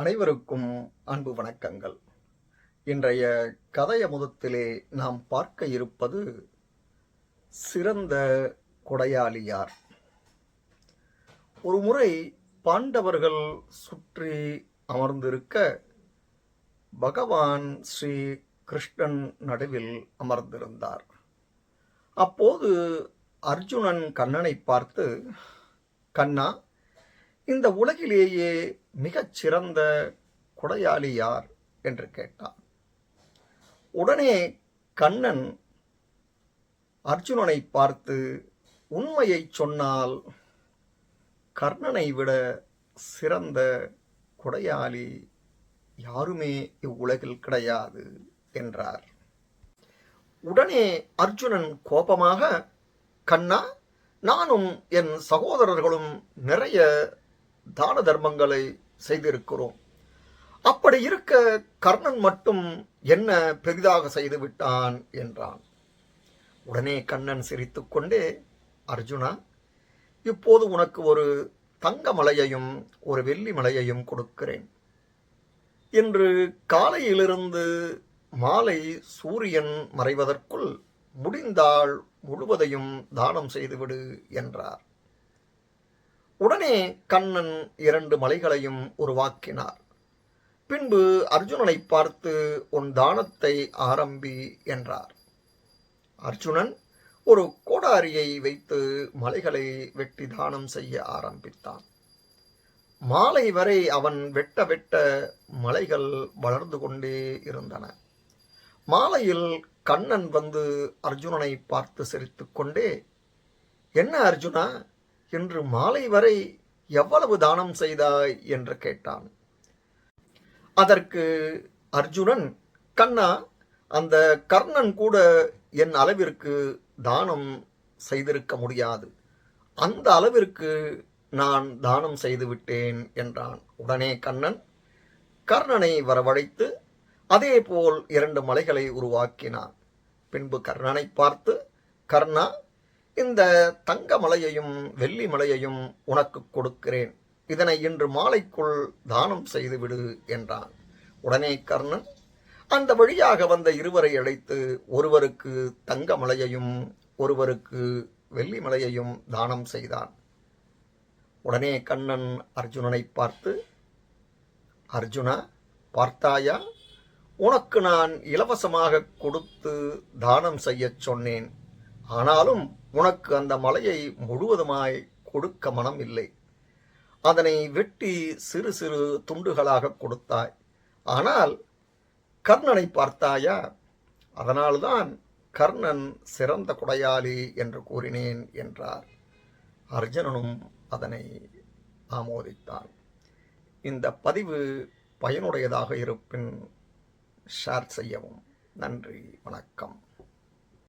அனைவருக்கும் அன்பு வணக்கங்கள். இன்றைய கதையமுதத்திலே நாம் பார்க்க இருப்பது சிறந்த கொடையாளியார். ஒரு முறை பாண்டவர்கள் சுற்றி அமர்ந்திருக்க பகவான் ஸ்ரீ கிருஷ்ணன் நடுவில் அமர்ந்திருந்தார். அப்போது அர்ஜுனன் கண்ணனை பார்த்து கண்ணா இந்த உலகிலேயே மிகச் சிறந்த கொடையாளி யார் என்று கேட்டான். உடனே கண்ணன் அர்ஜுனனை பார்த்து உண்மையை சொன்னால் கர்ணனை விட சிறந்த கொடையாளி யாருமே இவ்வுலகில் கிடையாது என்றார். உடனே அர்ஜுனன் கோபமாக கண்ணா நானும் என் சகோதரர்களும் நிறைய தான தர்மங்களை செய்திருக்கிறோம். அப்படி இருக்க கர்ணன் மட்டும் என்ன பெரிதாக செய்து விட்டான் என்றான். உடனே கண்ணன் சிரித்துக்கொண்டே அர்ஜுனா இப்போது உனக்கு ஒரு தங்க மலையையும் ஒரு வெள்ளி மலையையும் கொடுக்கிறேன். இன்று காலையிலிருந்து மாலை சூரியன் மறைவதற்குள் முடிந்தால் முழுவதையும் தானம் செய்துவிடு என்றார். உடனே கண்ணன் இரண்டு மலைகளையும் உருவாக்கினார். பின்பு அர்ஜுனனை பார்த்து உன் தானத்தை ஆரம்பி என்றார். அர்ஜுனன் ஒரு கோடாரியை வைத்து மலைகளை வெட்டி தானம் செய்ய ஆரம்பித்தான். மாலை வரை அவன் வெட்ட வெட்ட மலைகள் வளர்ந்து கொண்டே இருந்தன. மாலையில் கண்ணன் வந்து அர்ஜுனனை பார்த்து சிரித்துக்கொண்டே என்ன அர்ஜுனா இன்று மாலை வரை எவ்வளவு தானம் செய்தாய் என்று கேட்டான். அதற்கு அர்ஜுனன் கண்ணா அந்த கர்ணன் கூட என் அளவிற்கு தானம் செய்திருக்க முடியாது. அந்த அளவிற்கு நான் தானம் செய்துவிட்டேன் என்றான். உடனே கண்ணன் கர்ணனை வரவழைத்து அதேபோல் இரண்டு மலைகளை உருவாக்கினான். பின்பு கர்ணனை பார்த்து கர்ணா இந்த தங்க மலையையும் வெள்ளி மலையையும் உனக்கு கொடுக்கிறேன். இதனை இன்று மாலைக்குள் தானம் செய்துவிடு என்றான். உடனே கர்ணன் அந்த வழியாக வந்த இருவரை அழைத்து ஒருவருக்கு தங்க மலையையும் ஒருவருக்கு வெள்ளி மலையையும் தானம் செய்தான். உடனே கண்ணன் அர்ஜுனனை பார்த்து அர்ஜுனா பார்த்தாயா? உனக்கு நான் இலவசமாக கொடுத்து தானம் செய்யச் சொன்னேன். ஆனாலும் உனக்கு அந்த மலையை முழுவதுமாய் கொடுக்க மனம் இல்லை அதனை வெட்டி சிறு சிறு துண்டுகளாக கொடுத்தாய். ஆனால் கர்ணனை பார்த்தாயா? அதனால்தான் கர்ணன் சிறந்த குடையாளி என்று கூறினேன் என்றார். அர்ஜுனனும் அதனை ஆமோதித்தான் இந்த பதிவு பயனுடையதாக இருப்பின் ஷேர் செய்யவும். நன்றி வணக்கம்.